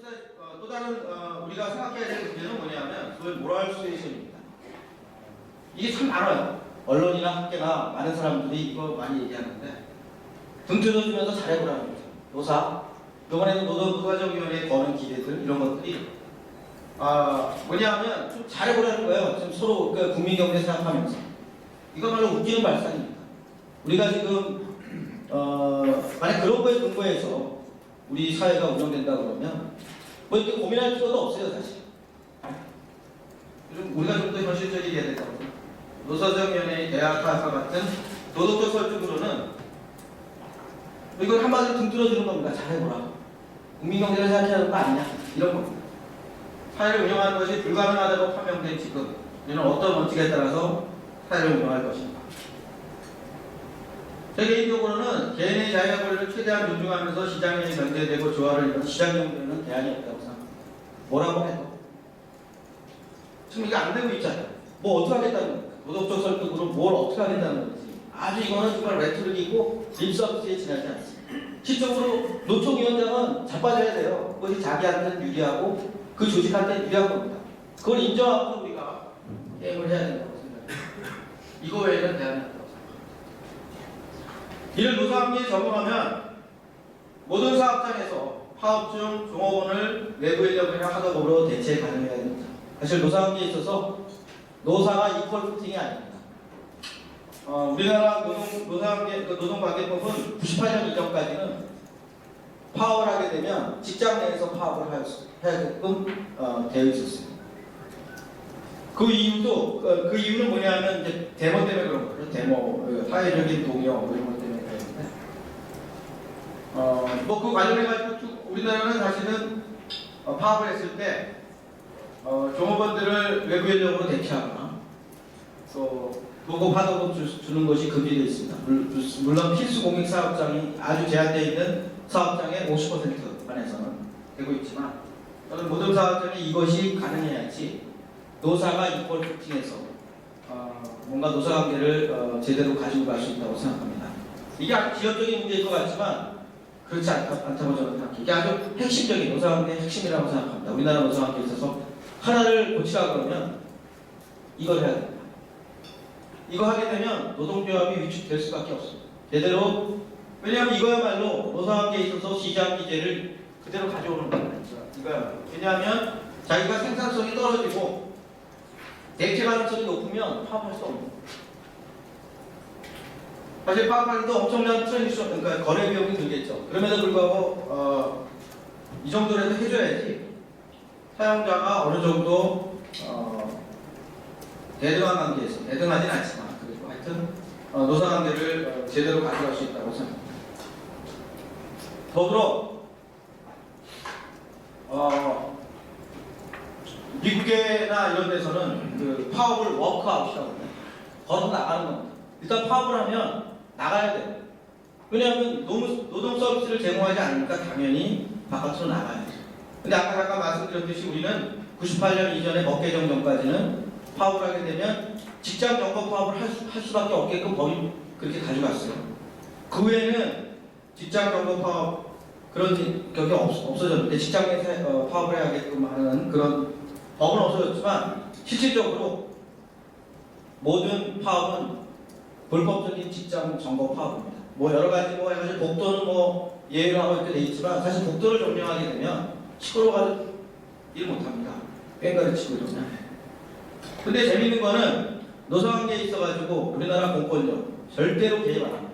또, 어, 또 다른 어, 우리가 생각해야 될 문제는 뭐냐면 그걸 모랄 수에이션입니다 이게 참 많아요. 언론이나 학계나 많은 사람들이 이거 많이 얘기하는데 등 뜯어주면서 잘해보라는 거죠. 노사, 이번에는 노동부가정위원회 거는 기대들 이런 것들이 아, 뭐냐면 좀 잘해보라는 거예요. 지금 서로 그 국민경제 생각하면서 이거말로 웃기는 발상입니다. 우리가 지금 어, 만약 그런 거에 근거해서 우리 사회가 운영된다 그러면 뭐 이렇게 고민할 필요도 없어요 사실. 좀 우리가 좀 더 현실적이게 해야 된다고. 노사정위원회 대학가사 같은 도덕적 설득으로는 뭐 이걸 한마디로 등 뚫어주는 겁니다. 잘해보라. 국민경제를 생각해야 거 아니냐 이런 겁니다. 사회를 운영하는 것이 불가능하다고 판명된 지금 우리는 어떤 원칙에 따라서 사회를 운영할 것인가. 제 개인적으로는 개인의 자유와 권리를 최대한 존중하면서 시장에 견제되고 조화를 이룬 시장 경제는 대안이 없다고 생각합니다. 뭐라고 해도. 지금 이게 안 되고 있잖아요. 뭐 어떻게 하겠다는 겁니까? 도덕적 설득으로 뭘 어떻게 하겠다는 거지. 아주 이거는 정말 레토릭이고 립서비스에 지나지 않습니다. 실적으로 노총위원장은 자빠져야 돼요. 그것이 자기한테는 유리하고 그 조직한테 유리한 겁니다. 그걸 인정하고 우리가 게임을 해야 된다고 생각합니다. 이거 외에는 이를 노사합리에 적용하면 모든 사업장에서 파업 중 종업원을 외부 인력이나 하도급으로 대체 가능해야 됩니다. 사실 노사관계에 있어서 노사가 이퀄 루팅이 아닙니다. 어, 우리나라 노동, 노사관계, 그 노동관계법은 98년 이전까지는 파업을 하게 되면 직장 내에서 파업을 할 수- 하게끔 어, 되어 있었어요. 그 이유도 그, 그 이유는 뭐냐면 이제 데모 때문에 그런 거예요. 데모 그 사회적인 동요 뭐 이런 것 때문에 그랬는데 어 뭐 그 관련해 가지고 쭉 우리나라는 사실은 어, 파업을 했을 때 어, 종업원들을 외부 인력으로 대체하거나 또 도급 하도급 주, 주는 것이 금지되어 있습니다. 물- 물론 필수 공익 사업장이 아주 제한되어 있는 사업장의 50% 안에서는 되고 있지만 저는 모든 사업장에 이것이 가능해야지 노사가 이퀄 피팅해서 어, 뭔가 노사 관계를 어, 제대로 가지고 갈 수 있다고 생각합니다. 이게 기업적인 문제일 것 같지만 그렇지 않다, 않다고 저는 생각해요. 이게 아주 핵심적인 노사관계의 핵심이라고 생각합니다. 우리나라 노사관계에 있어서 하나를 고치라 그러면 이걸 해야 됩니다. 이거 하게 되면 노동조합이 위축될 수밖에 없습니다. 제대로 왜냐하면 이거야말로 노사관계에 있어서 시장 기제를 그대로 가져오는 겁니다. 이거야. 왜냐하면 자기가 생산성이 떨어지고 대체 가능성이 높으면 파업할 수 없는 거예요. 사실 파업하는데 엄청난 트랜지션, 그러니까 거래 비용이 들겠죠. 그럼에도 불구하고 어, 이 정도라도 해줘야지 사용자가 어느 정도 어, 대등한 관계에서 대등하진 않지만 그리고 하여튼 어, 노사 관계를 어, 제대로 가져갈 수 있다고 생각합니다. 더불어 어, 미국계나 이런 데서는 그 파업을 워크아웃이라고 해요. 걸어 나가는 겁니다. 일단 파업을 하면 나가야 돼요. 왜냐하면 노무, 노동 서비스를 제공하지 않으니까 당연히 바깥으로 나가야죠. 근데 아까 잠깐 말씀드렸듯이 우리는 98년 이전에 먹개정 전까지는 파업을 하게 되면 직장 점거 파업을 할, 수, 할 수밖에 없게끔 법이 그렇게 가져갔어요. 그 외에는 직장 점거 파업 그런 격이 없, 없어졌는데 직장 내 어, 파업을 해야게끔 하는 그런 법은 없어졌지만 실질적으로 모든 파업은 불법적인 직장 점거 파업입니다. 뭐 여러 가지 뭐 해가지고 복도는 뭐 예외로 하고 이렇게 돼 있지만 사실 복도를 점령하게 되면 시끄러워 가지고 일 못합니다. 뺑가리 치고 이러면. 근데 재밌는 거는 노사관계에 있어가지고 우리나라 공권력 절대로 개입 안 합니다.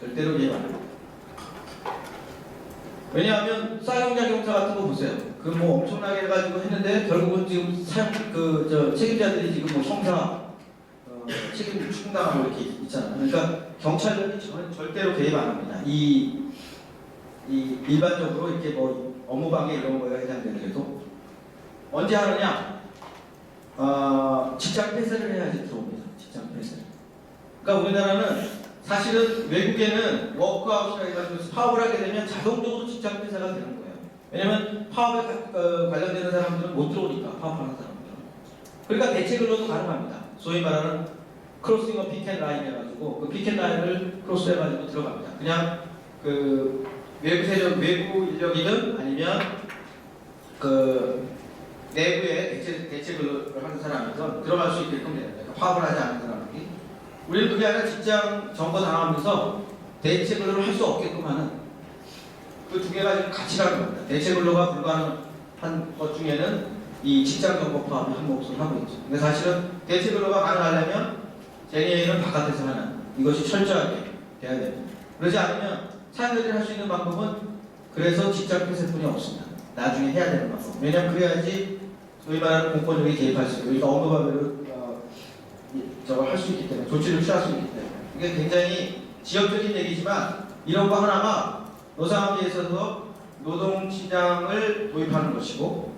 절대로 개입 안 합니다. 왜냐하면 사용자 경사 같은 거 보세요. 그 뭐 엄청나게 해가지고 했는데 결국은 지금 사용 그저 책임자들이 지금 뭐 형사 어, 책임 충당하고 이렇게 있잖아요. 그러니까 경찰력이 절- 절대로 개입 안 합니다. 이, 이 일반적으로 이렇게 뭐 업무방해 이런 거에 해당되더라도 언제 하느냐? 어, 직장 폐쇄를 해야지 들어옵니다. 직장 폐쇄. 그러니까 우리나라는 사실은 외국에는 워크아웃이라 해가지고 파업을 하게 되면 자동적으로 직장 폐쇄가 되는 거예요. 왜냐면 파업에 가- 어, 관련되는 사람들은 못 들어오니까 파업하는 사람들은. 그러니까 대체 근로도 가능합니다. 소위 말하는 크로싱 어 피켓 라인 해가지고 그 피켓 라인을 크로스 해가지고 들어갑니다. 그냥 그 외부 세력 외부 인력이든 아니면 그 내부에 대체, 대책을 하는 사람이든 들어갈 수 있게끔 돼요. 그러니까 파업을 하지 않는 사람들이. 우리는 그게 아니라 직장 점거 당하면서 대체근로를 할 수 없게끔 하는 그 두 개가 같이 가는 겁니다. 대체근로가 불가능한 것 중에는 이 직장 점거 파업이 한 몫을 하고 있죠. 근데 사실은 대체근로가 가능하려면 제니에는 바깥에서 하는 이것이 철저하게 돼야 됩니다. 그러지 않으면 사람들이 할 수 있는 방법은 그래서 직장 폐쇄뿐이 없습니다. 나중에 해야 되는 방법. 왜냐하면 그래야지 소위 말하는 공권력이 개입할 수 있고, 우리가 업무방해를 어, 이- 저걸 할 수 있기 때문에 조치를 취할 수 있기 때문에 이게 굉장히 지역적인 얘기지만 이런 거 하나가 노사업에 있어서 노동시장을 도입하는 것이고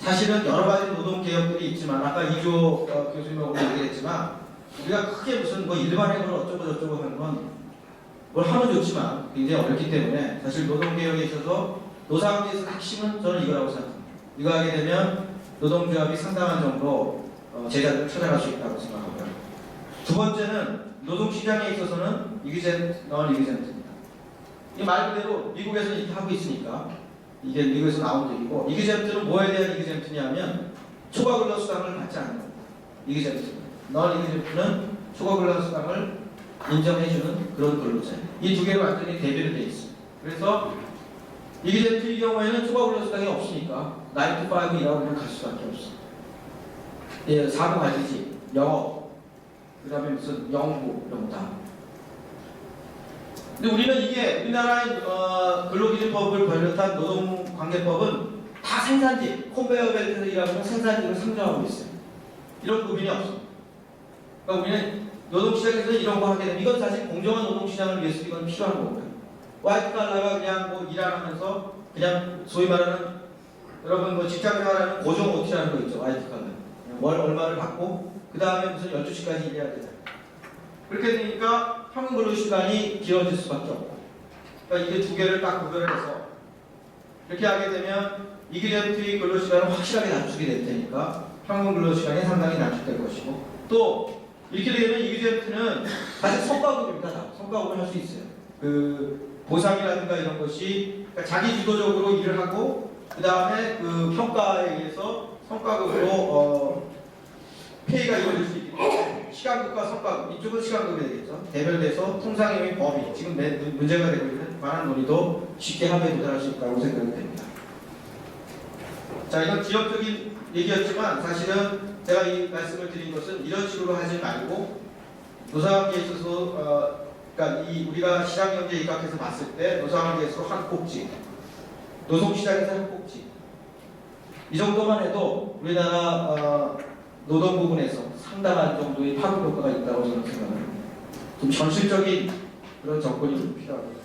사실은 여러 가지 노동 개혁들이 있지만 아까 이조 어, 교수님하고 얘기했지만 우리가 크게 무슨 뭐 일반행으로 어쩌고 저쩌고 하는 건 뭘 하면 좋지만 굉장히 어렵기 때문에 사실 노동 개혁에 있어서 노사업에서 핵심은 저는 이거라고 생각합니다. 이거 하게 되면 노동조합이 상당한 정도 어, 제자들을 찾아갈 수 있다고 생각하고요. 두 번째는 노동시장에 있어서는 이기젠트, 넌 이기젠트입니다. 이 말 그대로 미국에서 이렇게 하고 있으니까 이게 미국에서 나온 얘기고 이기젠트는 뭐에 대한 이기젠트냐면 초과근로 수당을 받지 않는 겁니다. 이기젠트입니다. 넌 이기젠트는 초과근로 수당을 인정해주는 그런 근로자예요. 이두 개가 완전히 대비를 돼 있습니다. 그래서 이기젠트의 경우에는 초과근로 수당이 없으니까 9 to 5 일하고 그냥 갈 수밖에 없어. 예, 사무 관리직, 영업, 그 다음에 무슨 연구 이런 거 다. 근데 우리는 이게 우리나라의 어, 근로기준법을 비롯한 노동관계법은 다 생산직, 콘베어 벨트에서 일하면 생산직을 상정하고 있어요. 이런 부분이 없어. 그러니까 우리는 노동시장에서 이런 거 하게 되면 이건 사실 공정한 노동시장을 위해서 이건 필요한 거고요. 화이트 칼라가 그냥 뭐일안 하면서 그냥 소위 말하는 여러분 뭐 직장 생활하는 고정 OT라는 거 있죠. 화이트 칼라. 월 얼마를 받고 그 다음에 무슨 12시까지 일해야 되잖아요. 그렇게 되니까 평균 근로시간이 길어질 수밖에 없고 그러니까 이게 두 개를 딱 구별해서 이렇게 하게 되면 이기젠트의 근로 시간을 확실하게 낮추게 될 테니까 평균 근로 시간이 상당히 낮출될 것이고 또 이렇게 되면 이기젠트는 사실 성과급입니다. 다. 성과급을 할 수 있어요. 그 보상이라든가 이런 것이 그러니까 자기 주도적으로 일을 하고 그 다음에 그 평가에 의해서 성과급으로 어, 페이가 이루어질 수 때문에 시간급과 성과급 이쪽은 시간급이 되겠죠. 대별돼서 통상임의 범위 지금 내- 문제가 되고 있는 관한 논의도 쉽게 합의에 도달할 수 있다고 생각이 됩니다. 자 이건 지역적인 얘기였지만 사실은 제가 이 말씀을 드린 것은 이런 식으로 하지 말고 노사관계에 있어서 어, 그러니까 이 우리가 시장경제 입각해서 봤을 때 노사관계에서 한 꼭지 노동시장에서 한 꼭지 이 정도만 해도 우리나라 어, 노동 부분에서 상당한 정도의 파급 효과가 있다고 저는 생각합니다. 좀 현실적인 그런 접근이 좀 필요합니다.